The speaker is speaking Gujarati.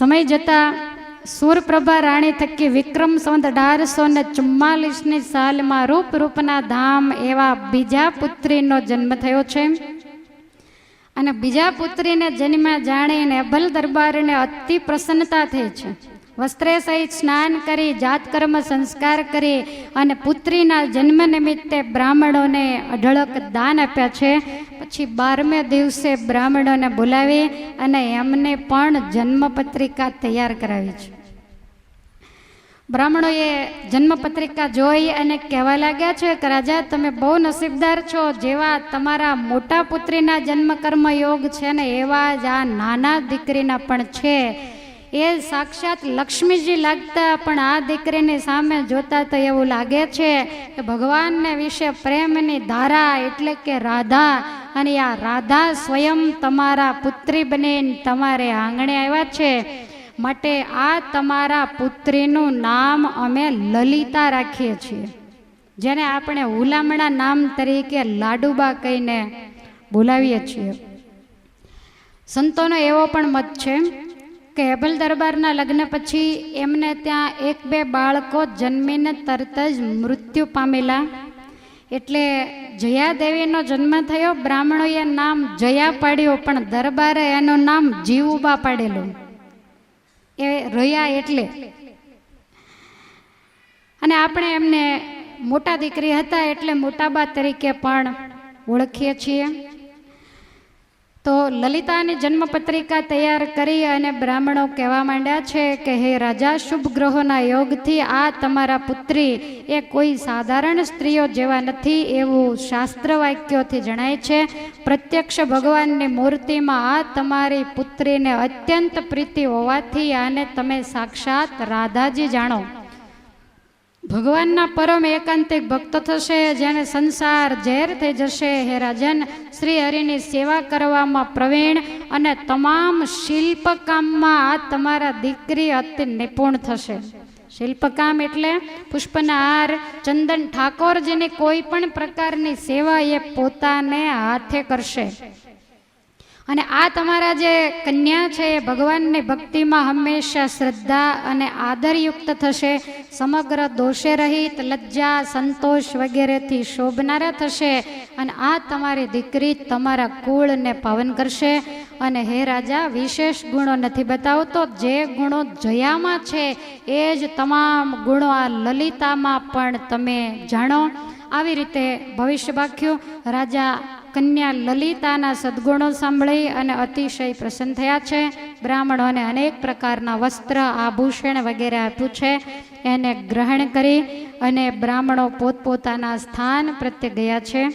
સમય જતાં સુરપ્રભા રાણી થકી વિક્રમ સંત અઢારસો ને ચુમ્માલીસની સાલમાં રૂપ રૂપના ધામ એવા બીજા પુત્રીનો જન્મ થયો છે. અને બીજા પુત્રીને જન્મ્યા જાણીને અભલ દરબારને અતિ પ્રસન્નતા થઈ છે. વસ્ત્રે સહિત સ્નાન કરી, જાતકર્મ સંસ્કાર કરી અને પુત્રીના જન્મ નિમિત્તે બ્રાહ્મણોને અઢળક દાન આપ્યા છે. પછી બારમે દિવસે બ્રાહ્મણોને બોલાવી અને એમને પણ જન્મપત્રિકા તૈયાર કરાવી છે. બ્રાહ્મણોએ જન્મપત્રિકા જોઈ અને કહેવા લાગ્યા છે કે રાજા, તમે બહુ નસીબદાર છો. જેવા તમારા મોટા પુત્રીના જન્મકર્મ યોગ છે ને એવા જ આ નાના દીકરીના પણ છે. એ સાક્ષાત લક્ષ્મીજી લાગતા, પણ આ દીકરીની સામે જોતા તો એવું લાગે છે કે ભગવાનને વિશે પ્રેમની ધારા એટલે કે રાધા અને આ રાધા સ્વયં તમારા પુત્રી બનીને તમારે આંગણે આવ્યા છે. માટે આ તમારા પુત્રીનું નામ અમે લલિતા રાખીએ છીએ. જેને આપણે હુલામણા નામ તરીકે લાડુબા કહીને બોલાવીએ છીએ. સંતોનો એવો પણ મત છે કે હેબલ દરબારના લગ્ન પછી એમને ત્યાં એક બે બાળકો જન્મીને તરત જ મૃત્યુ પામેલા એટલે જયાદેવીનો જન્મ થયો, બ્રાહ્મણોએ નામ જયા પાડ્યું, પણ દરબારે એનું નામ જીવુબા પાડેલું. એ રહ્યા એટલે. અને આપણે એમને મોટા દીકરી હતા એટલે મોટાબા તરીકે પણ ઓળખીએ છીએ. તો લલિતાની જન્મપત્રિકા તૈયાર કરી અને બ્રાહ્મણો કહેવા માંડ્યા છે કે, હે રાજા, શુભ ગ્રહોના યોગથી આ તમારા પુત્રી એ કોઈ સાધારણ સ્ત્રીઓ જેવા નથી એવું શાસ્ત્ર વાક્યોથી જણાય છે. પ્રત્યક્ષ ભગવાનની મૂર્તિમાં આ તમારી પુત્રીને અત્યંત પ્રીતિ હોવાથી આને તમે સાક્ષાત રાધાજી જાણો. ભગવાનના પરમ એકાંતિક ભક્ત થશે, જેને સંસાર ઝેર થઈ જશે. હે રાજન, શ્રી હરિની સેવા કરવામાં પ્રવીણ અને તમામ શિલ્પકામમાં આ તમારા દીકરી અતિ નિપુણ થશે. શિલ્પકામ એટલે પુષ્પના ચંદન ઠાકોરજીની કોઈ પણ પ્રકારની સેવા એ પોતાને હાથે કરશે. અને આ તમારા જે કન્યા છે, એ ભગવાનની ભક્તિમાં હંમેશા શ્રદ્ધા અને આદરયુક્ત થશે. સમગ્ર દોષે રહિત, લજ્જા, સંતોષ વગેરેથી શોભનારા થશે. અને આ તમારી દીકરી તમારા કુળને પાવન કરશે. અને હે રાજા, વિશેષ ગુણો નથી બતાવતો. જે ગુણો જયામાં છે, એ જ તમામ ગુણો આ લલિતામાં પણ તમે જાણો. આવી રીતે ભવિષ્ય બાખ્યું રાજા કન્યા લલિતાના સદગુણો સાંભળી અને અતિશય પ્રસન્ન થયા છે. બ્રાહ્મણોને અનેક પ્રકારના વસ્ત્ર, આભૂષણ વગેરે આપ્યું છે. એને ગ્રહણ કરી અને બ્રાહ્મણો પોતપોતાના સ્થાન પ્રત્યે ગયા છે.